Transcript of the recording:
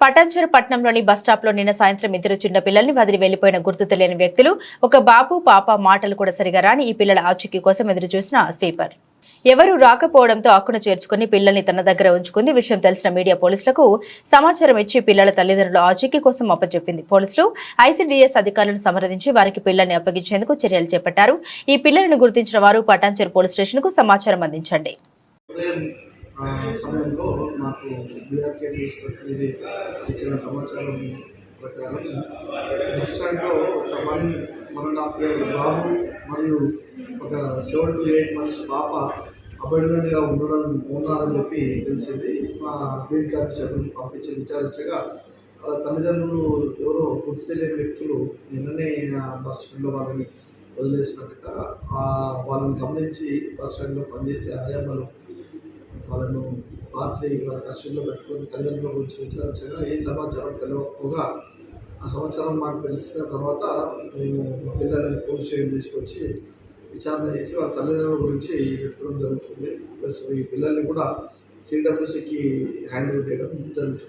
పటాన్చెరు పట్నంలోని బస్టాప్లో నిన్న సాయంత్రం ఇద్దరు చిన్న పిల్లల్ని వదిలి వెళ్ళిపోయిన గుర్తు తెలియని వ్యక్తులు ఒక బాబు పాప మాటలు కూడా సరిగా రాని ఈ పిల్లల ఆచూకీ కోసం ఎదురు చూసిన స్వీపర్. ఎవరూ రాకపోవడంతో అక్కును చేర్చుకుని పిల్లల్ని తన దగ్గర ఉంచుకుంది విషయం తెలిసిన మీడియా పోలీసులకు సమాచారం ఇచ్చి పిల్లల తల్లిదండ్రులు ఆచూకీ కోసం అప్పచెప్పింది. పోలీసులు ఐసీడీఎస్ అధికారులను సంప్రదించి వారికి పిల్లల్ని అప్పగించేందుకు చర్యలు చేపట్టారు. ఈ పిల్లలను గుర్తించిన వారు పటాన్చెరు పోలీస్ స్టేషన్కు సమాచారం అందించండి. సమయంలో నాకు బీఆర్కే న్యూస్ ఇచ్చిన సమాచారం ప్రకారం బస్ స్టాండ్లో ఒక one one and half year బాబు మరియు ఒక సెవెన్ టు ఎయిట్ మంత్స్ పాప అపాయింట్మెంట్గా ఉండడం ఉన్నారని చెప్పి తెలిసింది. మా బీడ్ కార్మికులను పంపించి విచారించగా వాళ్ళ తల్లిదండ్రులు ఎవరో గుర్తు తెలియని వ్యక్తులు నిన్ననే బస్ స్టాండ్లో వాళ్ళని వదిలేసినట్టుగా వాళ్ళని గమనించి బస్ స్టాండ్లో పనిచేసే ఆయామలు వాళ్ళను రాత్రి వాళ్ళ కష్టంలో పెట్టుకొని తల్లిదండ్రుల గురించి విచారించగా ఏ సమాచారం తెలియకపోగా ఆ సమాచారం మాకు తెలిసిన తర్వాత మేము మా పిల్లల్ని పోలీస్ స్టేషన్ తీసుకొచ్చి విచారణ చేసి వాళ్ళ తల్లిదండ్రుల గురించి వెతకడం జరుగుతుంది. ప్లస్ ఈ పిల్లల్ని కూడా సిడబ్ల్యూసీకి హ్యాండ్ చేయడం జరుగుతుంది.